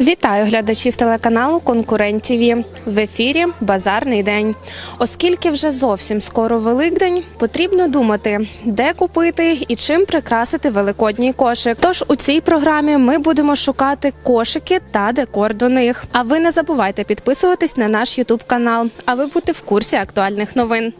Вітаю глядачів телеканалу Конкурент ТВ. В ефірі Базарний день. Оскільки вже зовсім скоро Великдень, потрібно думати, де купити і чим прикрасити великодній кошик. Тож у цій програмі ми будемо шукати кошики та декор до них. А ви не забувайте підписуватись на наш Ютуб канал, аби бути в курсі актуальних новин.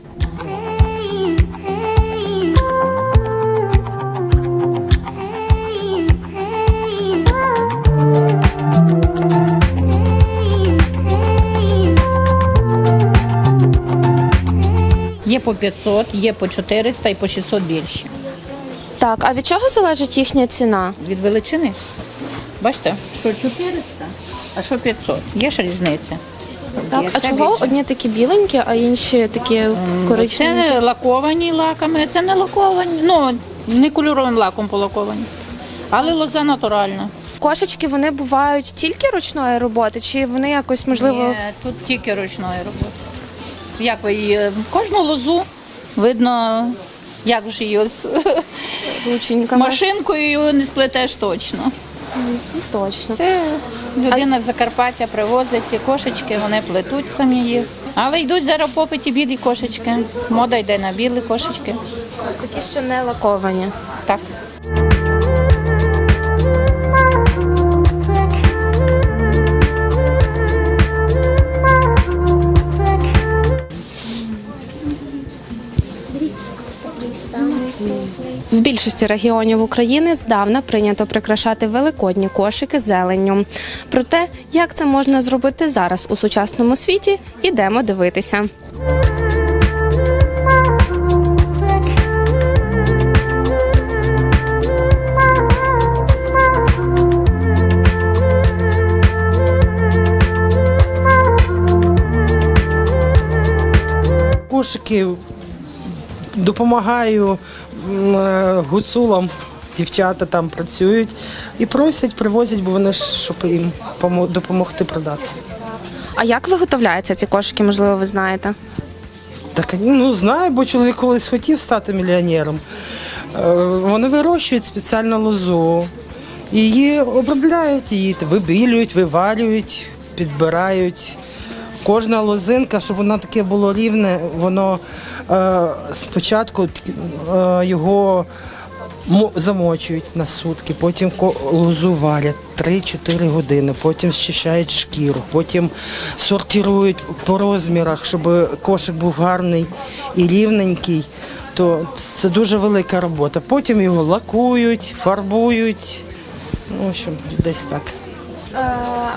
Є по 500, є по 400 і по 600 більше. Так, а від чого залежить їхня ціна? Від величини. Бачите, що 400, а що 500. Є ж різниця. Так, Є а це чого більше. одні такі біленькі, а інші такі коричневі? Це лаковані лаками, це не лаковані. Ну, не кольоровим лаком полаковані. Але лоза натуральна. Кошечки вони бувають тільки ручної роботи, чи вони якось можливо Ні, тут тільки ручної роботи. Як ви її, кожну лозу видно, як ж її рученьками? машинкою не сплетеш точно. Це точно. Це людина з Закарпаття привозить ці кошечки, вони плетуть самі їх. Але йдуть зараз попиті білі кошечки. Мода йде на білі кошечки. Такі, що не лаковані. Так. Більшості регіонів України здавна прийнято прикрашати великодні кошики зеленню. Про те, як це можна зробити зараз у сучасному світі, ідемо дивитися. Кошики допомагаю гуцулам. Дівчата там працюють і просять, привозять, бо вони ж щоб їм допомогти продати. А як виготовляються ці кошики? Можливо, ви знаєте? Так ну знаю, бо чоловік колись хотів стати мільйонером. Е, Вони вирощують спеціальну лозу, її обробляють, її вибілюють, виварюють, підбирають. Кожна лозинка, щоб вона таке було рівне, воно е, спочатку е, його замочують на сутки, потім лозу варять 3-4 години, потім зчищають шкіру, потім сортирують по розмірах, щоб кошик був гарний і рівненький. То це дуже велика робота. Потім його лакують, фарбують. Ну, В общем, десь так. Е,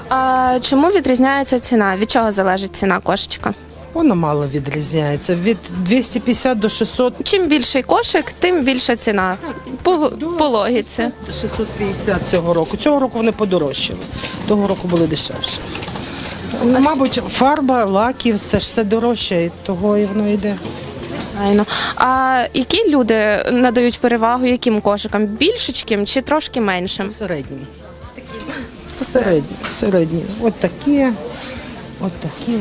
а чому відрізняється ціна? Від чого залежить ціна кошечка? Воно мало відрізняється. Від 250 до 600 Чим більший кошик, тим більша ціна. По, по логіці. 650 цього року. Цього року вони подорожчали. Того року були дешевше. Мабуть, фарба, лаків, це ж все дорожче, і того і воно йде. Правильно. А які люди надають перевагу яким кошикам? Більшечким чи трошки меншим? Середні. Середні. Середні. От такі, от такі.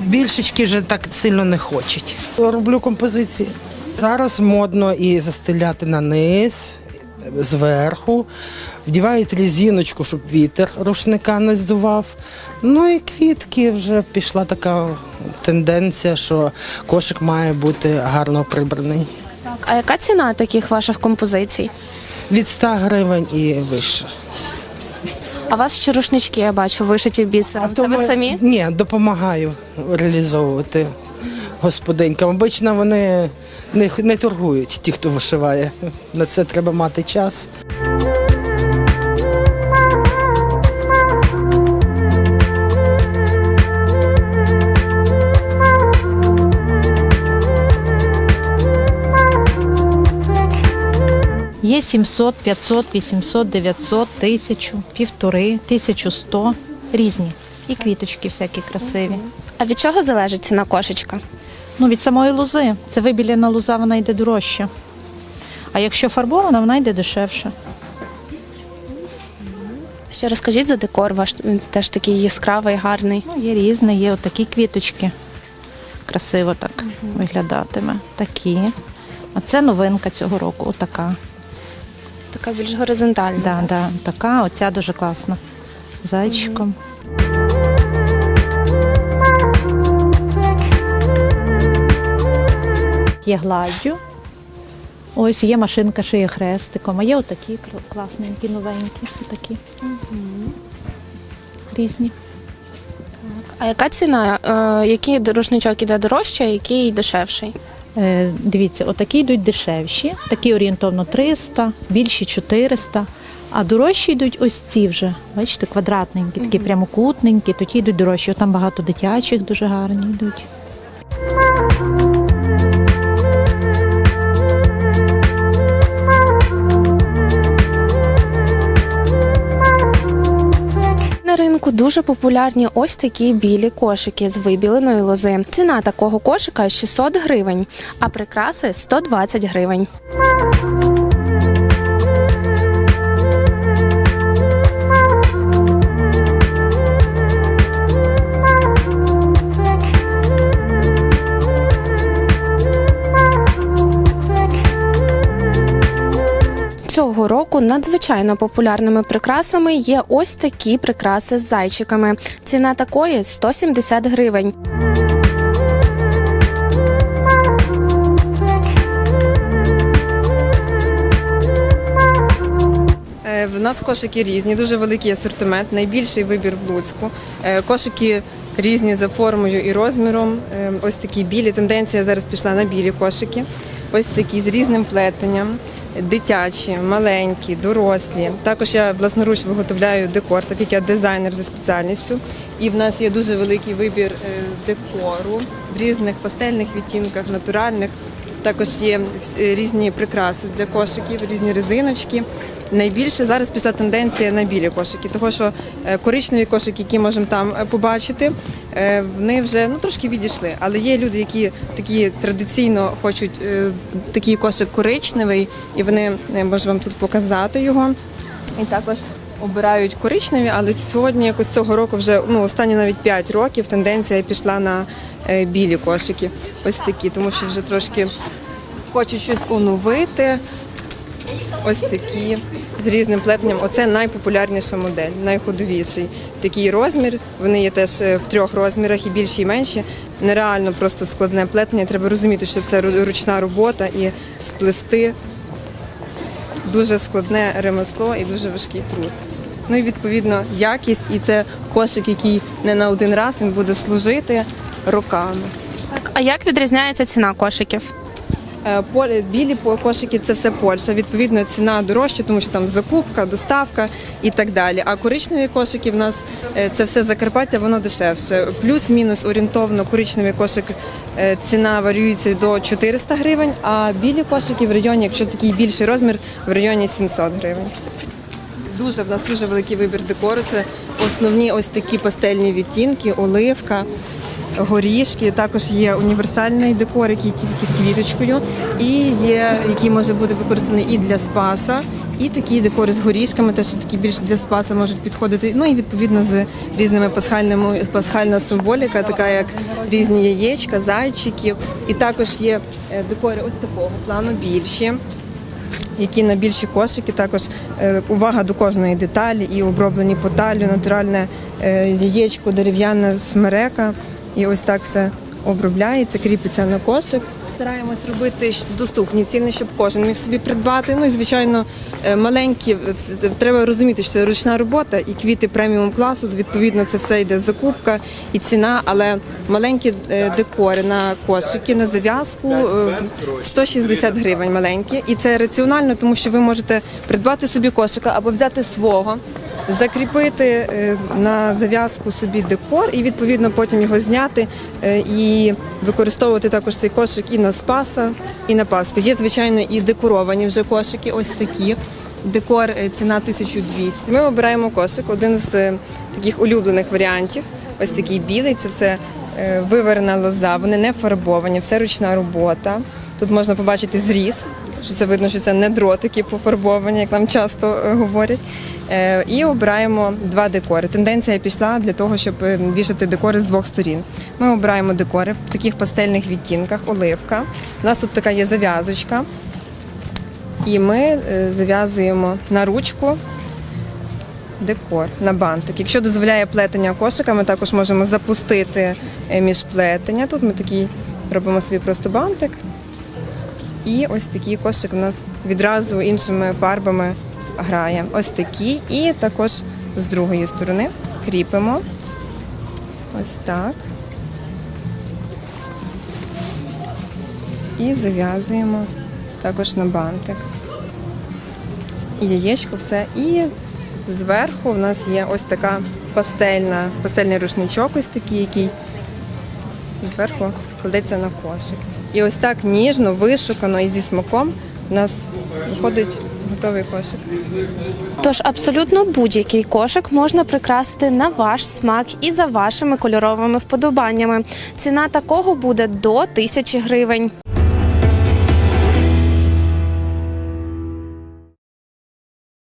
Більшечки вже так сильно не хочуть. Роблю композиції. Зараз модно і застеляти на низ, зверху. Вдівають резиночку, щоб вітер рушника не здував. Ну і квітки вже пішла така тенденція, що кошик має бути гарно прибраний. А яка ціна таких ваших композицій? Від 100 гривень і вище. А у вас ще рушнички, я бачу, вишиті бісером. Це ви самі? Ні, допомагаю реалізовувати господинькам. Обично вони не, не торгують, ті, хто вишиває. На це треба мати час. Є 700, 500, 800, 900, 1000, півтори, 1100, різні. І квіточки всякі красиві. А від чого залежить ціна кошечка? Ну, від самої лози. Це вибілена лоза, вона йде дорожче. А якщо фарбована, вона йде дешевше. Ще розкажіть за декор, ваш він теж такий яскравий, гарний. Ну, є різні, є отакі квіточки. Красиво так виглядатиме. Такі. А це новинка цього року, отака. Така більш горизонтальна. Да, да, така, оця дуже класна. Зайчиком. Є гладдю. Ось є машинка шиє хрестиком, а є отакі класненькі, новенькі. Отакі. Різні. А яка ціна? Е, який рушничок іде дорожче, а який дешевший? Е, дивіться, отакі йдуть дешевші, такі орієнтовно 300, більші 400. А дорожчі йдуть ось ці вже. Бачите, квадратненькі, такі прямокутненькі, тоді йдуть дорожчі. Там багато дитячих дуже гарні йдуть. Ринку дуже популярні ось такі білі кошики з вибіленої лози. Ціна такого кошика 600 гривень, а прикраси 120 гривень. Року надзвичайно популярними прикрасами є ось такі прикраси з зайчиками. Ціна такої 170 гривень. Е, В нас кошики різні, дуже великий асортимент, найбільший вибір в Луцьку. Е, Кошики різні за формою і розміром. Е, Ось такі білі. Тенденція зараз пішла на білі кошики. Ось такі з різним плетенням. Дитячі, маленькі, дорослі. Також я власноруч виготовляю декор, так як я дизайнер за спеціальністю. І в нас є дуже великий вибір е, декору в різних пастельних відтінках, натуральних. Також є різні прикраси для кошиків, різні резиночки. Найбільше зараз пішла тенденція на білі кошики, тому що е, коричневі кошики, які можемо там е, побачити, е, вони вже ну трошки відійшли. Але є люди, які такі традиційно хочуть такий кошик коричневий, і вони е, можу вам тут показати його. І також обирають коричневі, але сьогодні, якось цього року, вже ну останні навіть 5 років тенденція пішла на білі кошики. Ось такі, тому що вже трошки хочуть щось оновити. Ось такі з різним плетенням. Оце найпопулярніша модель, найходовіший. Такий розмір. Вони є теж е, в трьох розмірах, і більші, і менші. Нереально просто складне плетення. Треба розуміти, що це ручна робота і сплести дуже складне ремесло і дуже важкий труд. Ну і відповідно якість, і це кошик, який не на один раз він буде служити роками. А як відрізняється ціна кошиків? Е, Білі кошики це все Польща. Відповідно, ціна дорожча, тому що там закупка, доставка і так далі. А коричневі кошики в нас е, це все Закарпаття, воно дешевше. Плюс-мінус орієнтовно коричневий кошик е, ціна варіюється до 400 гривень, а білі кошики в районі, якщо такий більший розмір, в районі 700 гривень. Дуже в нас дуже великий вибір декору. Це основні ось такі пастельні відтінки, оливка, горішки. Також є універсальний декор, який тільки з квіточкою, і є, який може бути використаний і для спаса, і такі декори з горішками, теж такі більш для спаса можуть підходити. Ну і відповідно з різними пасхальними пасхальна символіка, така як різні яєчка, зайчики. І також є е, декори ось такого плану більші які на більші кошики. Також е, увага до кожної деталі і оброблені по талю, натуральне е, яєчко, дерев'яна смерека. І ось так все обробляється, кріпиться на кошик. Стараємось робити доступні ціни, щоб кожен міг собі придбати. Ну і звичайно, е, маленькі треба розуміти, що це ручна робота і квіти преміум класу. Відповідно, це все йде закупка і ціна. Але маленькі е, декори на кошики, на зав'язку е, 160 гривень маленькі. І це раціонально, тому що ви можете придбати собі кошика або взяти свого, закріпити е, на зав'язку собі декор і відповідно потім його зняти е, і використовувати також цей кошик і на Спаса, і на Пасху. Є, звичайно, і декоровані вже кошики, ось такі. Декор е, ціна 1200. Ми обираємо кошик, один з таких улюблених варіантів. Ось такий білий, це все виварена лоза, вони не фарбовані, все ручна робота. Тут можна побачити зріз, що це видно, що це не дротики пофарбовані, як нам часто говорять. Е, І обираємо два декори. Тенденція пішла для того, щоб е, вішати декори з двох сторін. Ми обираємо декори в таких пастельних відтінках, оливка. У нас тут така є зав'язочка. І ми е, зав'язуємо на ручку декор на бантик. Якщо дозволяє плетення кошика, ми також можемо запустити між плетення. Тут ми такий робимо собі просто бантик. І ось такий кошик у нас відразу іншими фарбами грає. Ось такий. І також з другої сторони кріпимо. Ось так. І зав'язуємо також на бантик. Яєчко все. І зверху в нас є ось така пастельна, пастельний рушничок, ось такий, який зверху кладеться на кошик. І ось так ніжно, вишукано і зі смаком у нас виходить готовий кошик. Тож абсолютно будь-який кошик можна прикрасити на ваш смак і за вашими кольоровими вподобаннями. Ціна такого буде до тисячі гривень.